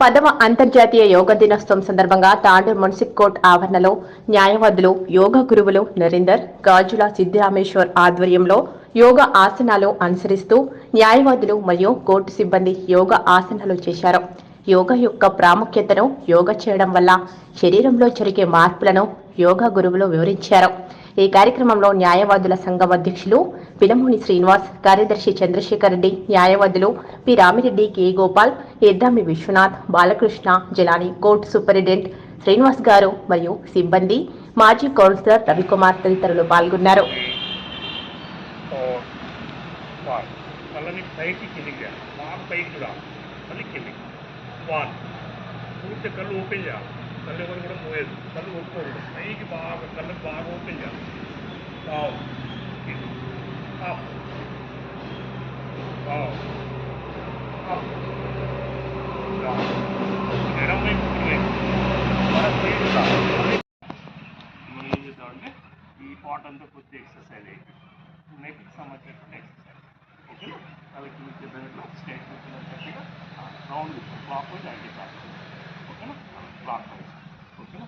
పదవ అంతర్జాతీయ యోగా దినోత్సవం సందర్భంగా తాండూరు మున్సిప్ కోర్ట్ ఆవరణలో న్యాయవాదులు యోగా గురువులు నరేందర్ గాజుల సిద్ధిరామేశ్వర్ ఆధ్వర్యంలో యోగా ఆసనాలు అనుసరిస్తూ న్యాయవాదులు మరియు కోర్టు సిబ్బంది యోగా ఆసనాలు చేశారు. యోగా యొక్క ప్రాముఖ్యతను యోగా చేయడం వల్ల శరీరంలో జరిగే మార్పులను యోగా గురువులు వివరించారు. ఈ కార్యక్రమంలో న్యాయవాదుల సంఘం అధ్యక్షులు పిలమూని శ్రీనివాస్ కార్యదర్శి చంద్రశేఖర్ రెడ్డి న్యాయవాదులు పి. రామిరెడ్డి కె. గోపాల్ ఎద్దామి విశ్వనాథ్ బాలకృష్ణ జలాని కోర్టు సూపరింటెండెంట్ శ్రీనివాస్ గారు మరియు సిబ్బంది మాజీ కౌన్సిలర్ రవికుమార్ తదితరులు పాల్గొన్నారు. పూర్తి కళ్ళు ఓపెన్ చేయాలి. కళ్ళు ఎవరు కూడా మోయదు. కళ్ళు ఒప్పుకోకూడదు. పైకి బాగా కళ్ళు బాగా ఓపెన్ చేయాలి down up down up down ఎడం వైపు కుడి వైపు మన సైడ్ ఉండాలి. మనం ఏం చేద్దామంటే ఈ పార్ట్ అంతా కొద్దిగా ఎక్సర్సైజ్ అయిపోయింది నెక్కి సంబంధించిన ఎక్సర్సైజ్ ఓకే వాళ్ళకి మీకు చెప్పినట్లు స్టేట్ వచ్చినట్టుగా round clockwise anti clock ఓకేనా క్లాక్ వైజ్ ఓకేనా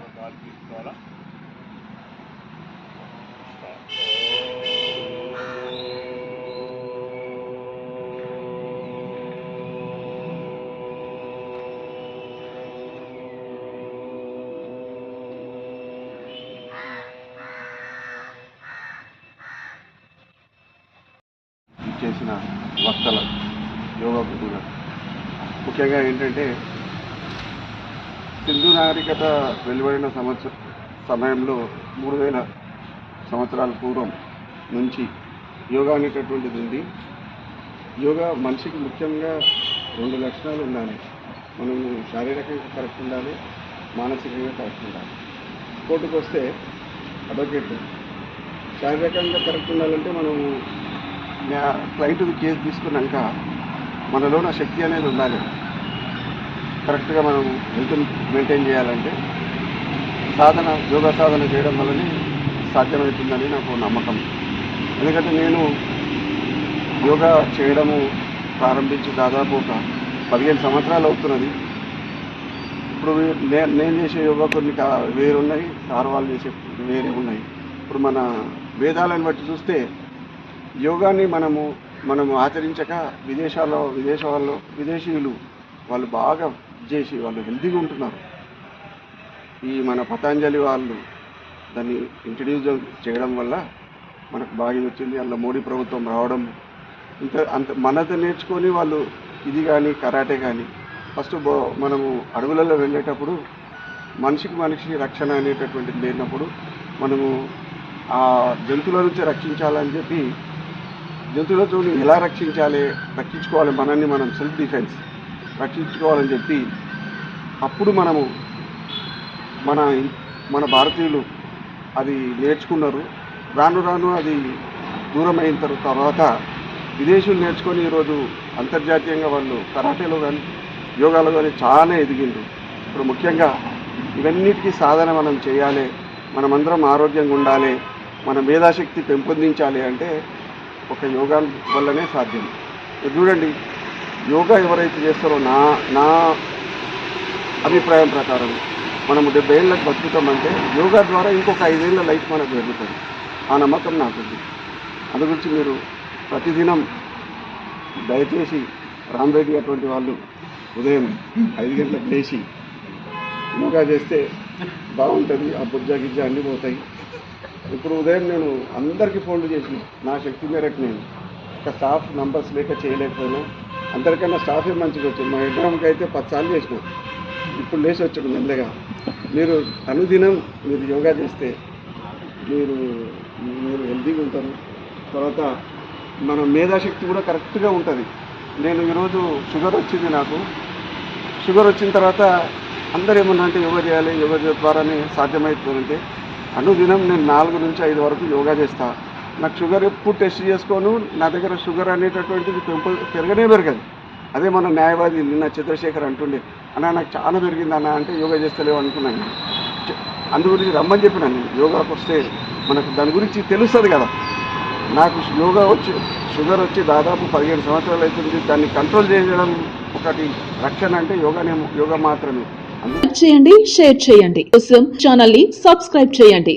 కళ్ళు గాలి తీసుకోవాలా చేసిన వక్తల యోగా గురువులు. ముఖ్యంగా ఏంటంటే సింధు నాగరికత వెలువడిన సంవత్సర సమయంలో మూడు వేల సంవత్సరాల పూర్వం నుంచి యోగా అనేటటువంటిది ఉంది. యోగా మనిషికి ముఖ్యంగా రెండు లక్షణాలు ఉండాలి. మనము శారీరకంగా కరెక్ట్ ఉండాలి మానసికంగా కరెక్ట్ ఉండాలి. కోర్టుకు వస్తే అడ్వకేట్. శారీరకంగా కరెక్ట్ ఉండాలంటే మనము క్లయింట్ కేసు తీసుకున్నాక మనలోన శక్తి అనేది ఉండాలి. కరెక్ట్గా మనం హెల్త్ మెయింటైన్ చేయాలంటే సాధన యోగా సాధన చేయడం వల్లనే సాధ్యమవుతుందని నాకు నమ్మకం. ఎందుకంటే నేను యోగా చేయడము ప్రారంభించి దాదాపు ఒక పదిహేను సంవత్సరాలు అవుతున్నది. ఇప్పుడు నేను నేను చేసే యోగా కొన్ని కా- వేరున్నాయి సార్ వాళ్ళు చేసే వేరే ఉన్నాయి. ఇప్పుడు మన వేదాలను బట్టి చూస్తే యోగాని మనము మనము ఆచరించక విదేశాల్లో విదేశాల్లో విదేశీయులు వాళ్ళు బాగా చేసి వాళ్ళు హెల్తీగా ఉంటున్నారు. ఈ మన పతాంజలి వాళ్ళు దాన్ని ఇంట్రడ్యూస్ చేయడం వల్ల మనకు బాగా వచ్చింది. అందులో మోడీ ప్రభుత్వం రావడం ఇంత అంత మనతో నేర్చుకొని వాళ్ళు ఇది కానీ కరాటే కానీ ఫస్ట్ మనము అడవులలో వెళ్ళేటప్పుడు మనిషికి మనిషి రక్షణ అనేటటువంటిది లేనప్పుడు మనము ఆ జంతువుల నుంచి రక్షించాలని చెప్పి జంతువులతో ఎలా రక్షించాలి రక్షించుకోవాలి మనల్ని మనం సెల్ఫ్ డిఫెన్స్ రక్షించుకోవాలని చెప్పి అప్పుడు మనము మన మన భారతీయులు అది నేర్చుకున్నారు. రాను రాను అది దూరం తర్వాత విదేశీయులు నేర్చుకొని ఈరోజు అంతర్జాతీయంగా వాళ్ళు కరాటేలో కానీ యోగాలో కానీ చాలా ఎదిగిండ్రు. ఇప్పుడు ముఖ్యంగా ఇవన్నిటికీ సాధన మనం చేయాలి. మనమందరం ఆరోగ్యంగా ఉండాలి. మన మేధాశక్తి పెంపొందించాలి అంటే ఒక యోగా వల్లనే సాధ్యం. చూడండి. యోగా ఎవరైతే చేస్తారో నా నా అభిప్రాయం ప్రకారం మనము డెబ్బై ఏళ్ళకి బతుకుతామంటే యోగా ద్వారా ఇంకొక ఐదేళ్ళ లైఫ్ మనకు పెరుగుతుంది ఆ నమ్మకం నాకుంది. అందు గురించి మీరు ప్రతిదినం దయచేసి రామ్రెడ్డి అటువంటి వాళ్ళు ఉదయం ఐదు గంటలకు లేచి యోగా చేస్తే బాగుంటుంది ఆ బుజ్జ గిజ్జ అన్నీ పోతాయి. ఇప్పుడు ఉదయం నేను అందరికీ ఫోన్లు చేసిన నా శక్తి మేరకు నేను ఒక స్టాఫ్ నంబర్స్ లేక చేయలేకపోయినా అందరికన్నా స్టాఫే మంచిగా వచ్చింది. మా ఎగ్జామ్కి అయితే పది సార్లు చేసిన ఇప్పుడు లేచి వచ్చాడు మెల్లగా. మీరు అనుదినం మీరు యోగా చేస్తే మీరు మీరు హెల్తీగా ఉంటారు. తర్వాత మన మేధాశక్తి కూడా కరెక్ట్గా ఉంటుంది. నేను ఈరోజు షుగర్ వచ్చింది నాకు. షుగర్ వచ్చిన తర్వాత అందరూ ఏమన్నా అంటే యోగా చేయాలి యోగా ద్వారానే సాధ్యమవుతుందంటే అనుదినం నేను నాలుగు నుంచి ఐదు వరకు యోగా చేస్తాను నాకు షుగర్ ఎప్పుడు టెస్ట్ చేసుకోను నా దగ్గర షుగర్ అనేటటువంటిది పెంపు పెరగనే పెరగదు. అదే మన న్యాయవాది నిన్న చంద్రశేఖర్ అంటుండే అన్న నాకు చాలా పెరిగింది అన్న అంటే యోగా చేస్తలేవు అనుకున్నాను అందు గురించి రమ్మని చెప్పినాను నేను యోగాకు వస్తే మనకు దాని గురించి తెలుస్తుంది కదా. నాకు యోగా వచ్చి షుగర్ వచ్చి దాదాపు పదిహేను సంవత్సరాలు అవుతుంది దాన్ని కంట్రోల్ చేయడం ఒకటి రక్షణ అంటే యోగానే యోగా మాత్రమే. చేయండి షేర్ చేయండి. కోసం ఛానల్ని సబ్స్క్రైబ్ చేయండి.